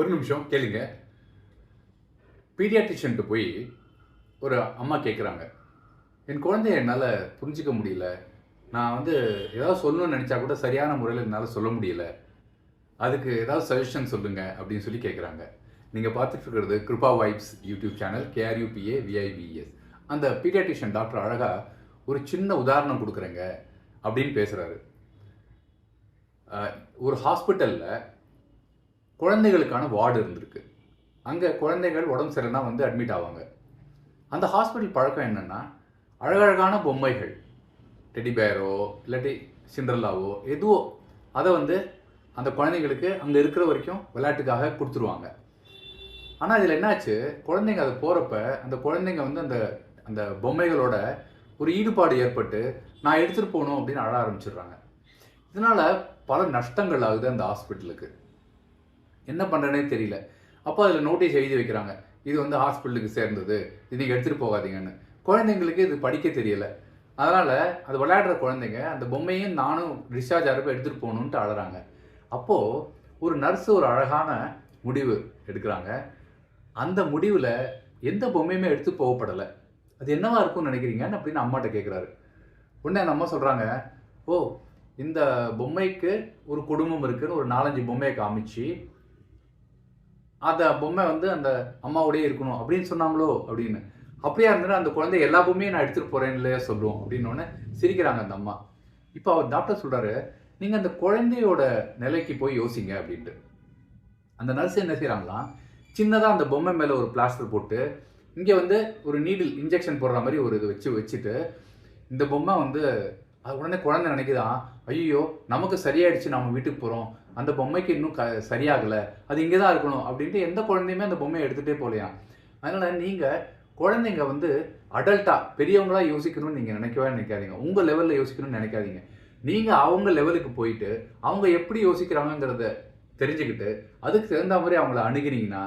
ஒரு நிமிஷம் கேளுங்க. பீடியாட்ரிஷன்ட்டு போய் ஒரு அம்மா கேட்குறாங்க என் குழந்தைய என்னால் புரிஞ்சிக்க முடியல. நான் வந்து ஏதாவது சொல்லணும்னு நினச்சா கூட சரியான முறையில் என்னால் சொல்ல முடியல. அதுக்கு ஏதாவது சஜஷன் சொல்லுங்கள் அப்படின்னு சொல்லி கேட்குறாங்க நீங்கள் பார்த்துட்டு இருக்கிறது Kiruba vibes YouTube channel K R U P A V I B S அந்த பீடியாட்ரிஷியன் டாக்டர் அழகாக ஒரு சின்ன உதாரணம் கொடுக்குறேங்க அப்படின்னு பேசுகிறாரு ஒரு ஹாஸ்பிட்டலில் குழந்தைகளுக்கான வார்டு இருந்திருக்கு. அங்கே குழந்தைகள் உடம்பு சரியில்லைனா வந்து அட்மிட் ஆவாங்க. அந்த ஹாஸ்பிட்டல் பழக்கம் என்னென்னா அழகழகான பொம்மைகள் டெடி பேரோ இல்லாட்டி சிண்டர்லாவோ எதுவோ அதை வந்து அந்த குழந்தைங்களுக்கு அங்கே இருக்கிற வரைக்கும் விளையாட்டுக்காக கொடுத்துருவாங்க. ஆனால் இதில் என்னாச்சு? குழந்தைங்க அது போகிறப்ப அந்த குழந்தைங்க வந்து அந்த அந்த பொம்மைகளோட ஒரு ஈடுபாடு ஏற்பட்டு நான் எடுத்துகிட்டு போகணும் அப்படின்னு அழ ஆரம்பிச்சிடுறாங்க. இதனால் பல நஷ்டங்கள் ஆகுது அந்த ஹாஸ்பிட்டலுக்கு என்ன பண்ணுறேனே தெரியல. அப்போ அதில் நோட்டீஸ் எழுதி வைக்கிறாங்க. இது வந்து ஹாஸ்பிட்டலுக்கு சேர்ந்தது. இது நீங்கள் எடுத்துகிட்டு போகாதீங்கன்னு. குழந்தைங்களுக்கு இது படிக்க தெரியல. அதனால் அது விளையாடுற குழந்தைங்க அந்த பொம்மையும் நானும் டிஸ்சார்ஜ் ஆகிறப்ப எடுத்துகிட்டு போகணுன்ட்டு அழகிறாங்க அப்போது ஒரு நர்ஸ் ஒரு அழகான முடிவு எடுக்கிறாங்க. அந்த முடிவில் எந்த பொம்மையுமே எடுத்து போகப்படலை. அது என்னவா இருக்கும்னு நினைக்கிறீங்கன்னு அப்படின்னு அம்மாட்ட கேட்குறாரு உடனே அந்த அம்மா சொல்கிறாங்க ஓ இந்த பொம்மைக்கு ஒரு குடும்பம் இருக்குன்னு ஒரு நாலஞ்சு பொம்மையை காமிச்சு அந்த பொம்மை வந்து அந்த அம்மாவோடய இருக்கணும். அப்படின்னு சொன்னாங்களோ? அப்படின்னு. அப்படியா இருந்தாலும் அந்த குழந்தை எல்லா பொம்மையும் நான் எடுத்துகிட்டு போகிறேன்ல சொல்லுவோம். அப்படின்னு சிரிக்கிறாங்க அந்த அம்மா. இப்போ அவர் டாக்டர் சொல்கிறாரு நீங்கள் அந்த குழந்தையோட நிலைக்கு போய் யோசிங்க அப்படின்ட்டு. அந்த நர்ஸ் என்ன செய்கிறாங்களாம் சின்னதாக அந்த பொம்மை மேலே ஒரு பிளாஸ்டர் போட்டு இங்கே வந்து ஒரு நீடில் இன்ஜெக்ஷன் போடுற மாதிரி ஒரு இது வச்சு வச்சுட்டு இந்த பொம்மை வந்து அது உடனே குழந்தை நினைக்குதான் ஐயோ நமக்கு சரியாயிடுச்சு நம்ம வீட்டுக்கு போகிறோம் அந்த பொம்மைக்கு இன்னும் க சரியாகலை. அது இங்கே தான் இருக்கணும் அப்படின்ட்டு எந்த குழந்தையுமே அந்த பொம்மையை எடுத்துகிட்டே போகலையாம் அதனால் நீங்கள் குழந்தைங்க வந்து அடல்ட்டாக பெரியவங்களாக யோசிக்கணும்னு நீங்கள் நினைக்கவே நினைக்காதீங்க. உங்கள் லெவலில் யோசிக்கணும்னு நினைக்காதீங்க. நீங்கள் அவங்க லெவலுக்கு போயிட்டு அவங்க எப்படி யோசிக்கிறாங்கங்கிறத தெரிஞ்சுக்கிட்டு அதுக்கு தகுந்த மாதிரி அவங்கள அணுகினீங்கன்னா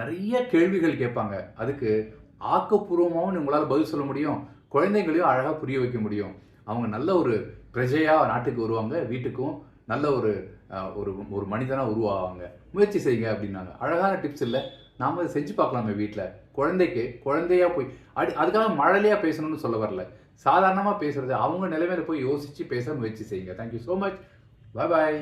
நிறைய கேள்விகள் கேட்பாங்க. அதுக்கு ஆக்கப்பூர்வமாகவும் உங்களால் பதில் சொல்ல முடியும். குழந்தைங்களையும் அழகாக புரிய வைக்க முடியும். அவங்க நல்ல ஒரு பிரஜையாக நாட்டுக்கு வருவாங்க வீட்டுக்கும் நல்ல ஒரு ஒரு ஒரு மனிதனாக உருவாவாங்க. முயற்சி செய்யுங்க அப்படின்னாங்க. அழகான டிப்ஸ் இல்லை. நாம் அதை செஞ்சு பார்க்கலாமே வீட்டில் குழந்தைக்கு குழந்தையா போய் அடி அதுக்காக மழலையாக பேசணும்னு சொல்ல வரல. சாதாரணமாக பேசுகிறது அவங்க நிலைமையில போய் யோசித்து பேச முயற்சி செய்யுங்க. தேங்க்யூ ஸோ மச் பாய்